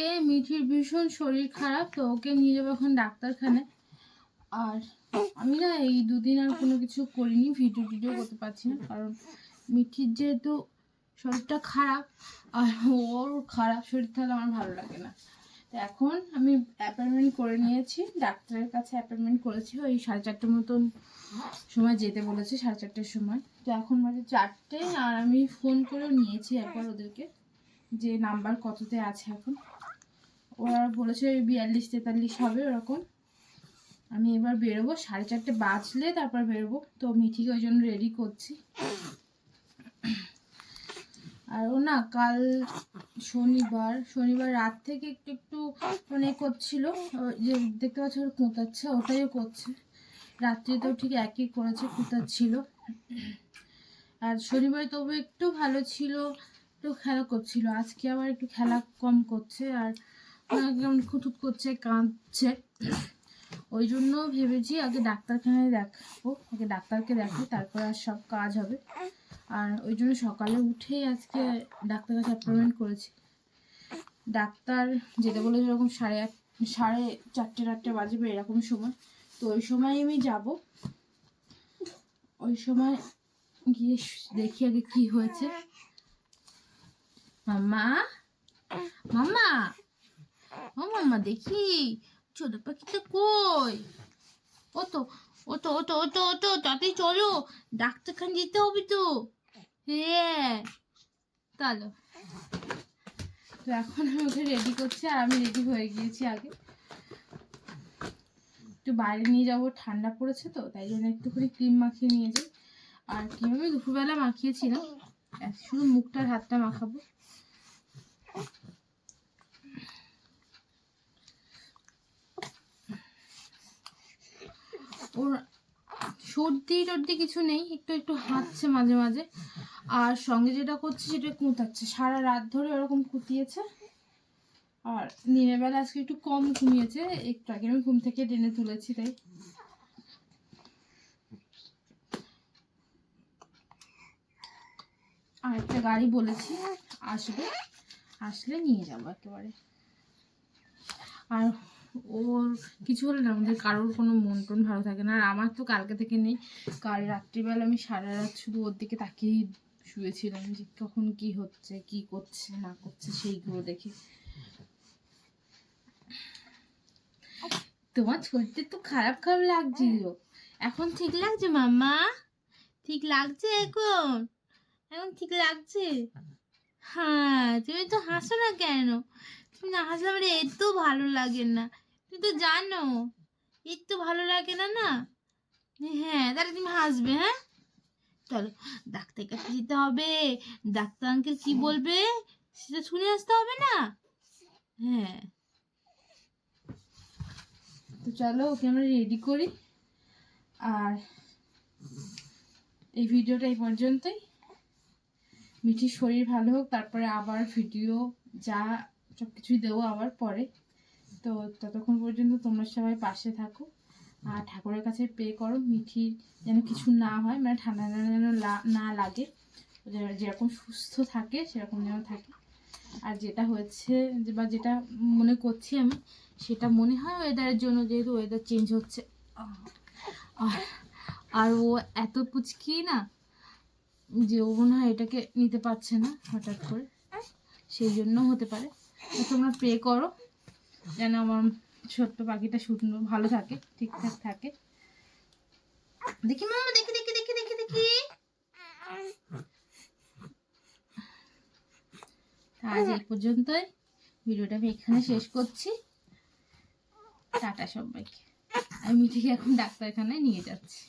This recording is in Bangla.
আজকে মিঠির ভীষণ শরীর খারাপ, তো ওকে নিয়ে যাব এখন ডাক্তারখানে আর আমি না এই দুদিন আর কোনো কিছু করিনি, ভিডিও টিডিও করতে পারছি না, কারণ মিঠির যেহেতু শরীরটা খারাপ, আর ওর খারাপ শরীর তাহলে আমার ভালো লাগে না। তো এখন আমি অ্যাপয়েন্টমেন্ট করে নিয়েছি, ডাক্তারের কাছে অ্যাপয়েন্টমেন্ট করেছি, ওই সাড়ে চারটের মতন সময় যেতে বলেছে, সাড়ে চারটের সময়। তো এখন বাজে চারটে, আর আমি ফোন করেও নিয়েছি একবার ওদেরকে, যে নাম্বার কততে আছে এখন। ওরা বলেছে বিয়াল্লিশ তেতাল্লিশ হবে ওরকম। আমি এবার বেরোবো, সাড়ে চারটে বাজলে তারপর বেরোবো। তো মিঠিকে ওই জন্য রেডি করছি। আর ও না কাল শনিবার শনিবার রাত থেকে একটু একটু মানে করছিল। যে দেখতে পাচ্ছ ওর কোঁতাচ্ছে, ওটাইও করছে। রাত্রিতেও ঠিক একই করেছে, কোঁতাচ্ছিল। আর শনিবার তবু একটু ভালো ছিল, একটু খেলা করছিল। আজকে আবার একটু খেলা কম করছে। আর কেমন খুঁতুত করছে কাঁদছে। ওই জন্য ভেবেছি আগে ডাক্তারখানায় দেখাবো, আগে ডাক্তারকে দেখাই তারপর আর সব কাজ হবে। আর ওই জন্য সকালে উঠেই আজকে ডাক্তার কাছে অ্যাপয়েন্টমেন্ট করেছি। ডাক্তার যেতে বলে যেরকম সাড়ে আট সাড়ে চারটে চারটে বাজবে এরকম সময়। তো ওই সময় আমি যাব। ওই সময় গিয়ে দেখি আগে কি হয়েছে। মাম্মা? মাম্মা? ও মাম্মা দেখি। ছোট পাখিটা কই? ও তো ও তো ও তো ও তো ও তো তাড়াতাড়ি চলো। ডাক্তারখানে যেতে হবে তো। হ্যাঁ। তো এখন আমি ওকে রেডি করছি আর আমি রেডি হয়ে গিয়েছি আগে। একটু বাইরে নিয়ে যাব, ঠান্ডা পড়েছে তো, তাই জন্য একটুখানি ক্রিম মাখিয়ে নিয়ে যাই। আর ক্রিম আমি দুপুরবেলা মাখিয়েছিলাম। শুধু মুখটার হাতটা মাখাবো। ওর সর্দি টর্দি কিছু নেই, একটু একটু হাঁটছে মাঝে মাঝে। আর সঙ্গে যেটা করছে সেটা কুঁতাচ্ছে। সারা রাত ধরে ওরকম কুতিয়েছে। আর দিনের বেলা আজকে একটু কম ঘুমিয়েছে। একটু আগে আমি ঘুম থেকে টেনে তুলেছি তাই। আর একটা গাড়ি বলেছি, আসবে। আসলে নিয়ে যাব একেবারে। আর ওর কিছু হলে না, আমাদের কারোর কোনো মন টন ভালো থাকে না। আর আমার তো কালকে থেকে নেই। কাল রাত্রিবেলা আমি সারা রাত শুধু ওর দিকে তাকিয়েই শুয়েছিলাম যে কখন কি হচ্ছে, কি করছে, না করছে, সেইগুলো দেখে। তোমার শরীরটা তো খারাপ খারাপ লাগছিল। এখন ঠিক লাগছে মাম্মা? ঠিক লাগছে এখন? এখন ঠিক লাগছে? হ্যাঁ তুমি তো হাসো না কেন? তুমি না হাসলে আমার এত ভালো লাগে না। তুমি তো জানো ঈদ তো ভালো লাগে না না? হ্যাঁ তাহলে তুমি হাসবে হ্যাঁ? চলো ডাক্তার কাছে যেতে হবে, ডাক্তার আঙ্কেল কি বলবে? সেটা শুনে আসতে হবে না? হ্যাঁ। তো চলো, ওকে আমরা রেডি করি। আর এই ভিডিওটা এই পর্যন্তই। মিঠির শরীর ভালো হোক, তারপরে আবার ভিডিও যা সব কিছুই দেবো আবার পরে। তো ততক্ষণ পর্যন্ত তোমরা সবাই পাশে থাকো। আর ঠাকুরের কাছে পে করো, মিঠি যেন কিছু না হয় মানে ঠান্ডা ঠান্ডা যেন না লাগে। যেরকম সুস্থ থাকে, সেরকম যেন থাকে। আর যেটা হয়েছে বা যেটা মনে করছি আমি, সেটা মনে হয় ওয়েদারের জন্য, যেহেতু ওয়েদার চেঞ্জ হচ্ছে। আর আর ও এত পুচকি না, যে ও মনে হয় এটাকে নিতে পারছে না, হঠাৎ করে। সেই জন্য হতে পারে। তোমরা প্রে করো। যেন আমার ছোট্ট পাখিটা সুন্দর ভালো থাকে, ঠিকঠাক থাকে। দেখি মামা দেখি দেখি দেখি দেখি দেখি। আজ এই পর্যন্তই। ভিডিওটা আমি এখানে শেষ করছি। টাটা সবাইকে। আমি মিঠিকে এখন ডাক্তারখানায় নিয়ে যাচ্ছি।